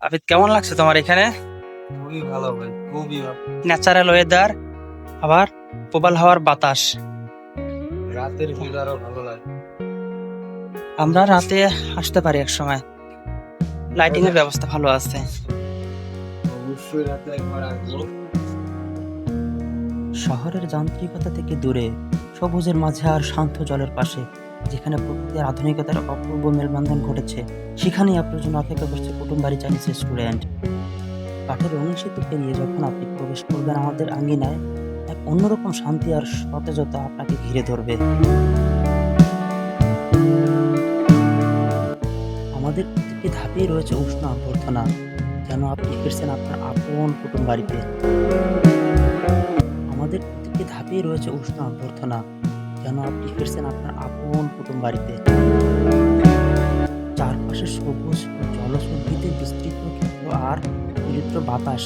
আবিদ কেমন লাগছে তোমার এখানে? খুবই ভালো ভাই খুবই ন্যাচারাল ওয়েদার আবার প্রবাল হাওয়ার বাতাস। রাতের ভিউ আরও ভালো লাগে। আমরা রাতে আসতে পারি এক সময়। লাইটিং এর ব্যবস্থা ভালো আছে। অবশ্যই রাতে একবার আসব। শহরের যান্ত্রিকতা থেকে দূরে সবুজের মাঝে আর শান্ত জলের পাশে। যেখানে প্রকৃতির আধুনিকতার অপূর্ব মেলবন্ধন ঘটেছে, সেখানেই আপনার জন্য অপেক্ষা করছে কুটুম বাড়ি চাইনিজ রেস্টুরেন্ট। কাঠের রঙিন পেরিয়ে যখন আপনি প্রবেশ করবেন আমাদের আঙ্গিনায় এক অন্যরকম শান্তি আর সতেজতা আপনাকে ঘিরে ধরবে। আমাদের প্রতিটি ধাপেই রয়েছে উষ্ণ অভ্যর্থনা, যেন আপনি ফিরছেন আপনার আপন কুটুম বাড়িতে। আমাদের প্রতিটি ধাপেই রয়েছে উষ্ণ অভ্যর্থনা। যেন আপনি ফিরছেন আপনার আপন কুটুম বাড়িতে। চারপাশে সবুজ জলসুদ্ভিদের বিস্তৃত আর পবিত্র বাতাস।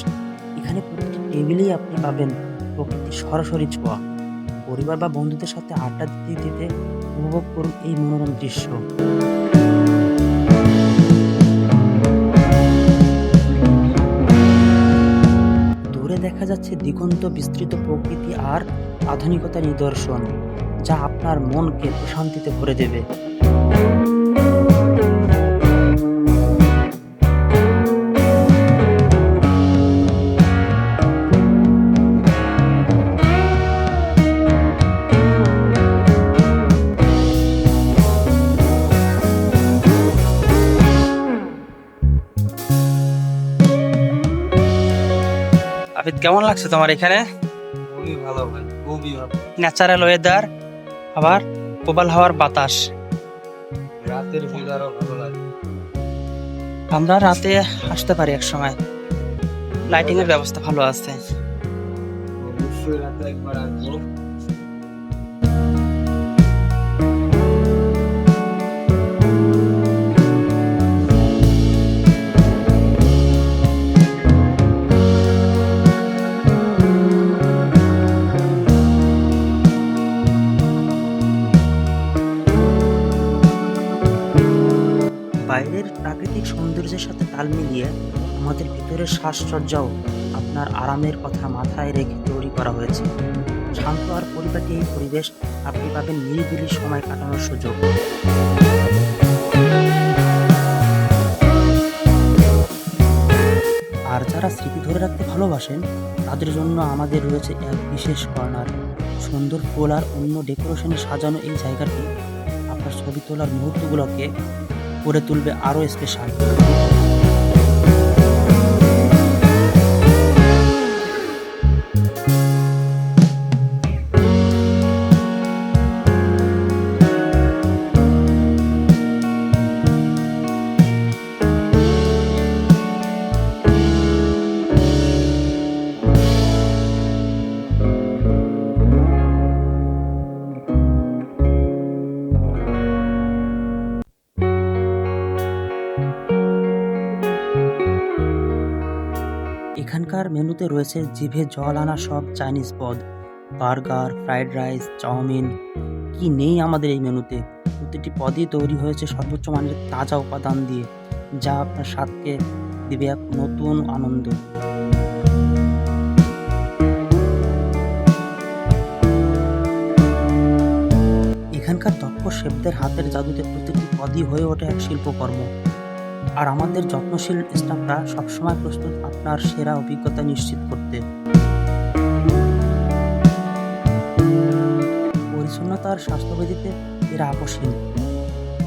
এখানে প্রতিটি টেবিলেই আপনি পাবেন প্রকৃতির সরাসরি ছোঁয়া। পরিবার বা বন্ধুদের সাথে আড্ডা দিতে দিতে উপভোগ করুন এই মনোরম দৃশ্য। দূরে দেখা যাচ্ছে দিগন্ত বিস্তৃত প্রকৃতি আর আধুনিকতার নিদর্শন। যা আপনার মনকে প্রশান্তিতে ভরে দেবে। কেমন লাগছে তোমার এখানে? খুবই ভালো ভাই খুবই ভালো। ন্যাচারাল ওয়েদার আবার প্রবাল হাওয়ার বাতাস। রাতের ভিউ আরও ভালো লাগে। আমরা রাতে আসতে পারি এক সময় লাইটিং এর ব্যবস্থা ভালো আছে। রাতে একবার আসব। সৌন্দর্যের সাথে তাল মিলিয়ে আমাদের ভিতরের সাজসজ্জাও আপনার আরামের কথা মাথায় রেখে তৈরি করা হয়েছে। শান্ত আর পরিপাটি এই পরিবেশ আপনি পাবেন নিরিবিলি সময় কাটানোর সুযোগ। আর যারা স্মৃতি ধরে রাখতে ভালোবাসেন, তাদের জন্য আমাদের রয়েছে এক বিশেষ কর্নার। সুন্দর ফুল আর অন্য ডেকোরেশনে সাজানো এই জায়গাটি আপনার ছবি তোলার মুহূর্তগুলোকে করে তুলবে আরও স্পেশাল। মেনুতে রয়েছে জিভে জল আনা সব চাইনিজ পদ, বার্গার, ফ্রাইড রাইস, চাউমিন। কি নেই আমাদের এই মেনুতে? প্রতিটি পদই তৈরি হয়েছে সর্বোচ্চ মানের তাজা উপাদান দিয়ে, যা আপনার স্বাদকে দিবে এক নতুন আনন্দ। এখানকার দক্ষ শেফদের হাতের জাদুতে প্রতিটি পদই হয়ে ওঠে এক শিল্পকর্ম। আর আমাদের যত্নশীল স্টাফরা সবসময় প্রস্তুত আপনার সেরা অভিজ্ঞতা নিশ্চিত করতে। পরিচ্ছন্নতা আর স্বাস্থ্যবিধিতে এরা আপোষহীন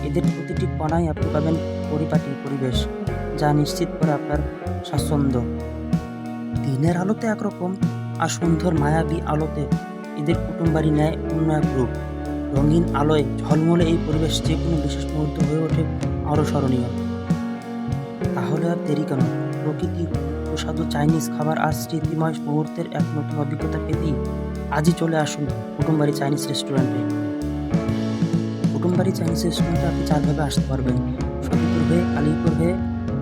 এদের প্রতিটি কণায় আপনি পাবেন পরিপাটি পরিবেশ, যা নিশ্চিত করে আপনার স্বাচ্ছন্দ্য। দিনের আলোতে একরকম আর সন্ধ্যার মায়াবী আলোতে এদের কুটুম্বারি নেয় অন্য এক রূপ। রঙিন আলোয় ঝলমলে এই পরিবেশ যে কোনো বিশেষ মুহূর্ত হয়ে ওঠে আরও স্মরণীয়। তাহলে আর দেরি কেন? প্রকৃতি সুস্বাদু চাইনিজ খাবার আর স্মৃতিময় মুহূর্তের এক নতুন অভিজ্ঞতা পেতেই আজই চলে আসুন কুটুমবাড়ি চাইনিজ রেস্টুরেন্টে। কুটুমবাড়ি চাইনিজ রেস্টুরেন্টে আপনি চারভাবে আসতে পারবেন। সতীপুর হয়ে কালীপুর হয়ে,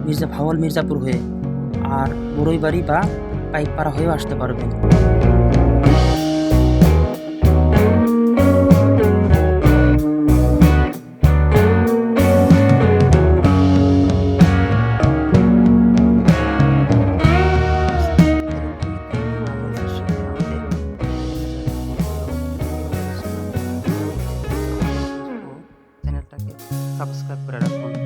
মির্জা ভাওয়াল মির্জাপুর হয়ে। আর বড়ইবাড়ি বা পাইকপাড়া হয়েও আসতে পারবেন। podcast para la